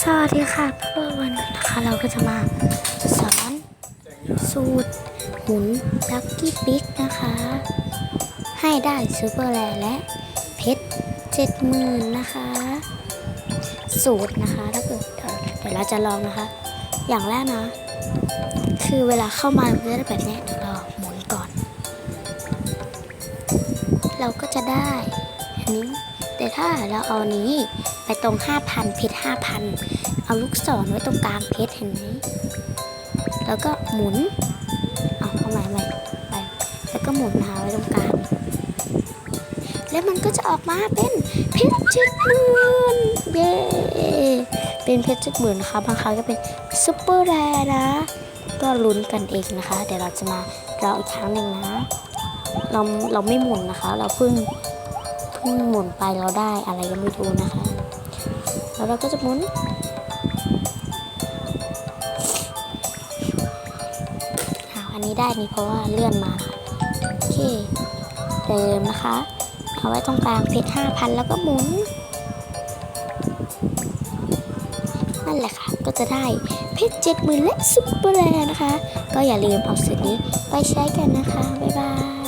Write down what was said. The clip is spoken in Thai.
สวัสดีค่ะเพื่อวันนี้นะคะเราก็จะมาสอนสูตรหมุนลักกี้บิ๊กนะคะ ให้ได้ซูเปอร์แร์และเพชรเจ็ดหมื่นนะคะ สูตรนะคะถ้าเกิดเดี๋ยวเดี๋ยวเราจะลองนะคะ อย่างแรกนะ คือเวลาเข้ามามันจะแบบนี้เราหมุนก่อน เราก็จะได้ ถ้าเราเอาอันนี้ ไปตรง 5,000 เพชร 5,000 เอาลูกศรไว้ตรงกลางเพชรเห็นไหมแล้วก็หมุน เอาเอาใหม่ใหม่ไป แล้วก็หมุนหาไว้ตรงกลาง แล้วมันก็จะออกมาเป็นเพชรเจ็ดหมื่นเย้เป็นเพชรเจ็ดหมื่นนะคะบางครั้งก็เป็นซุปเปอร์แรร์นะ ก็ลุ้นกันเองนะคะ เดี๋ยวเราจะมาเราอีกครั้งหนึ่งนะ เราเราไม่หมุนนะคะ เราเพิ่ง พิ่งหมุนไปเราได้อะไรก็ไม่รู้นะคะ แล้วเราก็จะหมุนอาอันนี้ได้นี่เพราะว่าเลื่อนมาค่ะโอเคเดิมนะคะเอาไว้ตรงกลางเพชรห้าพันแล้วก็หมุน นั่นแหละค่ะ ก็จะได้เพชรเจ็ดหมื่นและซุปเปอร์แรนะคะ ก็อย่าลืมเอาสูตรนี้ไปใช้กันนะคะ บ๊ายบาย